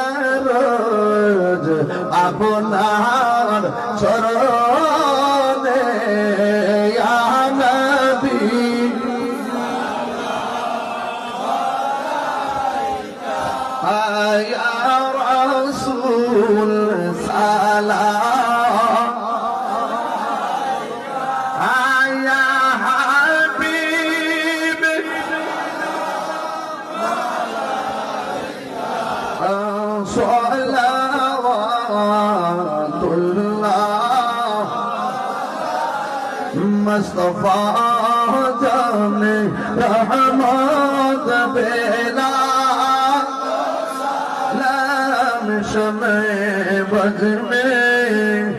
আরজ আপনার চরণে আনাবি। আয়া রাসূল সালাম। مصطفى جان رحمت بلا لام شمع بج میں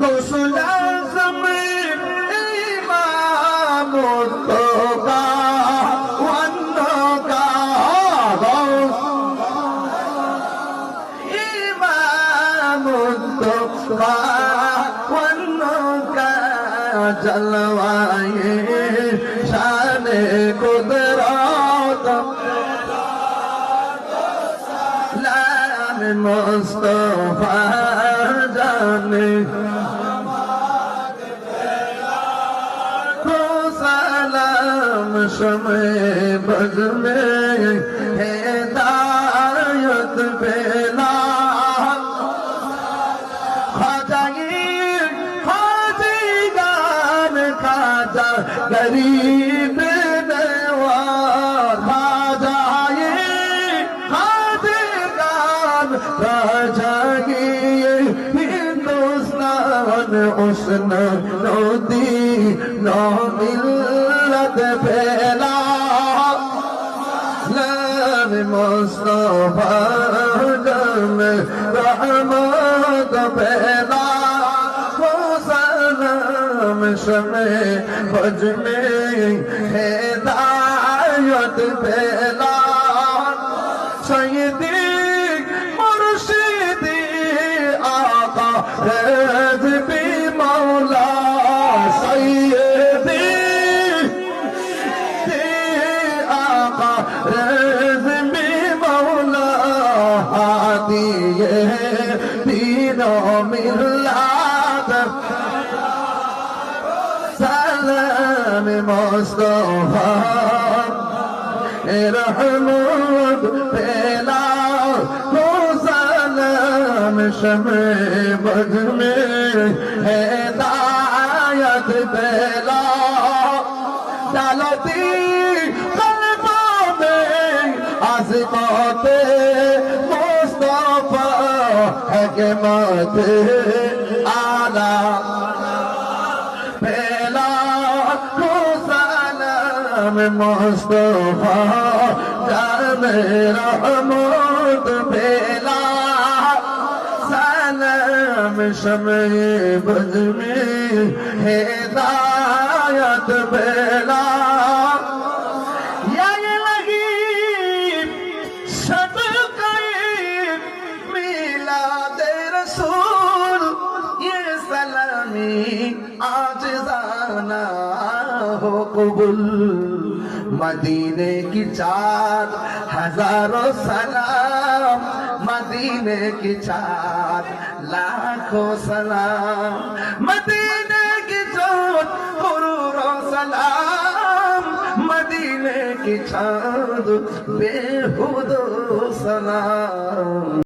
غسل اعظم امام जलवाए शान कुदरत लान मुस्तफा जाने सलाम समय बज में উসন নদী নিল্লত ফেলা। মোস্তফা রহমত ফেলা। হোসন শমে ভজমে হেদায়ত ফেলা। সৈদিক মুর্শিদি আকা دين ملاد سلام مصطفى رحمود بلا سلام شمع مجمع هدى کے ماتھے آلہ پھیلا کو سلام مصطفیٰ جان رحمت پھیلا سلام شمع بج میں ہدایت پھیلا یا आज जाना हो कबुल मदीने की चार हजारों सलाम मदीने की चार लाखों सलाम मदीने की चोट करोड़ों सलाम मदीने की चाँद बेहुद सलाम